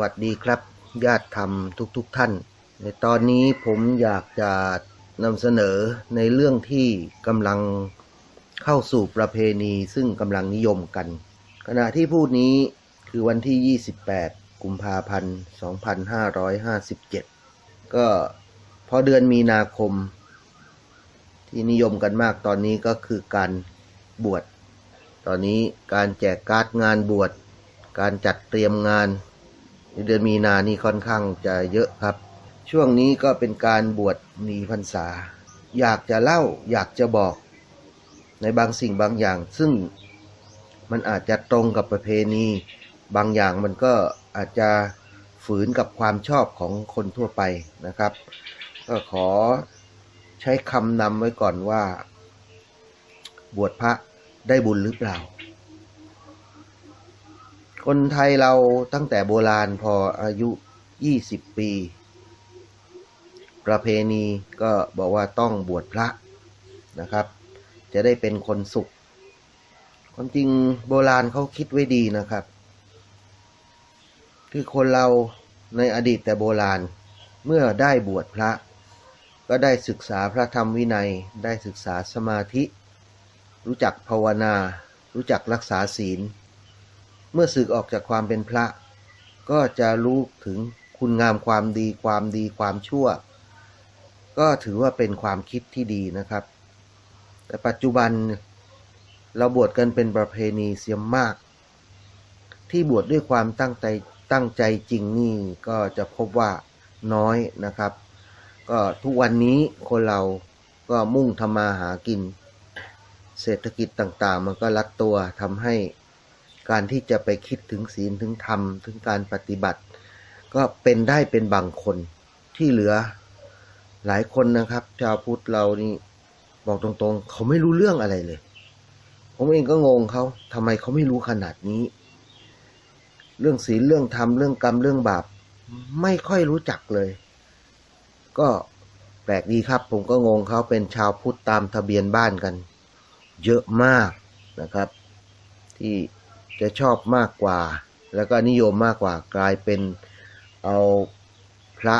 วัสดีครับญาติธรรมทุกๆทท่าน ในตอนนี้ผมอยากจะนำเสนอในเรื่องที่กำลังเข้าสู่ประเพณีซึ่งกำลังนิยมกัน ขณะที่พูดนี้คือวันที่ 28 กุมภาพันธ์ 2557 ก็พอเดือนมีนาคม ที่นิยมกันมากตอนนี้ก็คือการบวช ตอนนี้การแจกการ์ดงานบวช การจัดเตรียมงานใน เดือนมีนานี่ค่อนข้างจะเยอะครับ ช่วงนี้ก็เป็นการบวชหนีพรรษา อยากจะเล่าอยากจะบอก ในบางสิ่งบางอย่าง ซึ่งมันอาจจะตรงกับประเพณี บางอย่างมันก็อาจจะฝืนกับความชอบของคนทั่วไปนะครับ ก็ขอใช้คำนำไว้ก่อนว่า บวชพระได้บุญหรือเปล่า คนไทยเราตั้งแต่โบราณพออายุ 20 ปี ประเพณีก็บอกว่าต้องบวชพระนะครับ จะได้เป็นคนสุข ความจริงโบราณเขาคิดไว้ดีนะครับ คือคนเราในอดีตแต่โบราณเมื่อได้บวชพระ ก็ได้ศึกษาพระธรรมวินัย ได้ศึกษาสมาธิ รู้จักภาวนา รู้จักรักษาศีล เมื่อสึกออกจากความเป็นพระ ก็จะรู้ถึงคุณงามความดีความดีความชั่ว ก็ถือว่าเป็นความคิดที่ดีนะครับ แต่ปัจจุบันเราบวชกันเป็นประเพณีเสียมาก ที่บวชดด้วยความตั้งใจตั้งใจจริงนี่ก็จะพบว่าน้อยนะครับ ก็ทุกวันนี้คนเราก็มุ่งทำมาหากิน เศรษฐกิจต่างๆ มันก็รัดตัวทำให้ การที่จะไปคิดถึงศีลถึงธรรม ถึงการปฏิบัติ ก็เป็นได้เป็นบางคนที่เหลือหลายคนนะครับ ชาวพุทธเรานี่บอกตรงๆ เขาไม่รู้เรื่องอะไรเลย ผมเองก็งงเขาทำไมเขาไม่รู้ขนาดนี้ เรื่องศีลเรื่องธรรมเรื่องกรรมเรื่องบาป ไม่ค่อยรู้จักเลย ก็แปลกดีครับ ผมก็งงเขาเป็นชาวพุทธตามทะเบียนบ้านกัน เยอะมากนะครับ ที่ จะชอบมากกว่า แล้วก็นิยมมากกว่ากลายเป็นเอาพระ